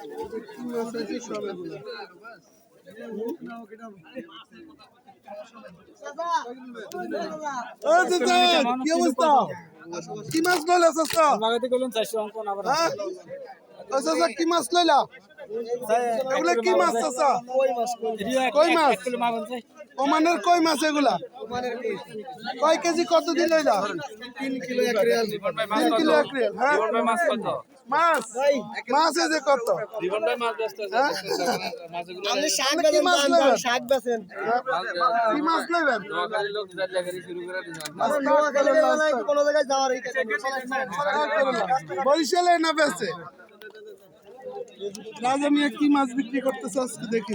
কি মাছ? আছে সব এগুলা কি অবস্থা কি মাছ? লইলা চাচা লাগাতে গেলেন চারশো অঙ্ক না আবার চাচা কি মাছ? লইলা এগুলা কি মাছ? চাচা কই মাছ ওমানের কই মাছ এগুলা? কয় কেজি কত দিন লইলা তিন কিলো এক রিয়াল। তিন কিলো এক রিয়াল হ্যাঁ? মাছ কত? মাছ? মাছ এই যে কত? জীবন ভাই মাছ ব্যস্ত হ্যাঁ? মাছগুলো আপনি কি মাছ শাক বেছেন কি মাছ নোয়াখালী লোক শুরু করে কোনো জায়গায় যাওয়ার এই বরিশালে না রাজা মিয়া কি মাছ বিক্রি করতেছে আজকে দেখি।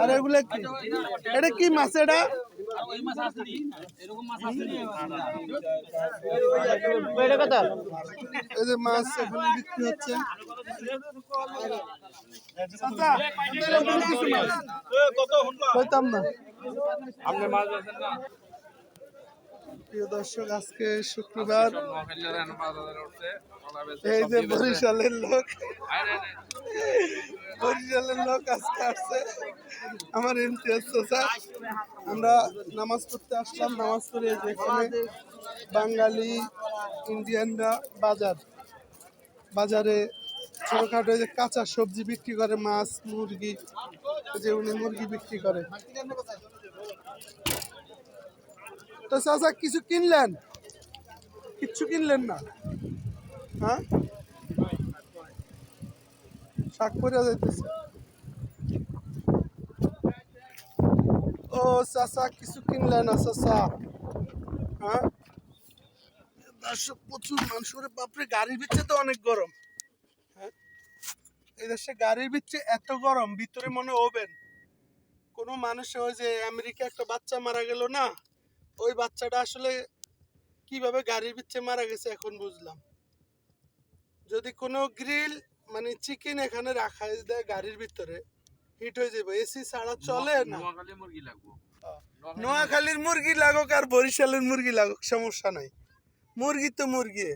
আর এগুলা কি? এটা কি মাছ এটা? এই যে মাছ বিক্রি হচ্ছে। প্রিয় দর্শক, আজকে শুক্রবার। এই যে। বরিশালের লোক। বরিশালের লোক আজকে আসছে। আমার ইমতিয়াজ চাচা, আমরা নামাজ পড়তে আসলাম। নামাজ পড়ে এই যে এখানে বাঙালি, ইন্ডিয়ানরা বাজার। বাজারে ছোটখাটো যে কাঁচা সবজি বিক্রি করে, মাছ, মুরগি যে উনি মুরগি বিক্রি করে। তো চাচা, কিছু কিনলেন? কিচ্ছু কিনলেন না? হ্যাঁ? শাক পরে যাইতেছে। চাচা, কিছু কিনলে না চাচা। হ্যাঁ? দর্শক, প্রচুর মানুষ ওরে বাপরে, গাড়ির ভিতরে তো অনেক গরম। হ্যাঁ? এই দেশে গাড়ির ভিতরে এত গরম, ভিতরে মনে ওভেন কোনো মানুষ ওই যে আমেরিকা একটা বাচ্চা মারা গেল না, ওই বাচ্চাটা আসলে কীভাবে গাড়ির ভিতরে মারা গেছে এখন বুঝলাম। যদি কোনো গ্রিল মানে চিকেন এখানে রাখা দেয় গাড়ির ভিতরে হিট হয়ে যাবে এসি ছাড়া চলে না। নোয়াখালীর মুরগি লাগবো। নোয়াখালীর মুরগি লাগুক আর বরিশালের মুরগি লাগুক সমস্যা নাই। মুরগি তো মুরগি।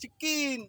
চিকেন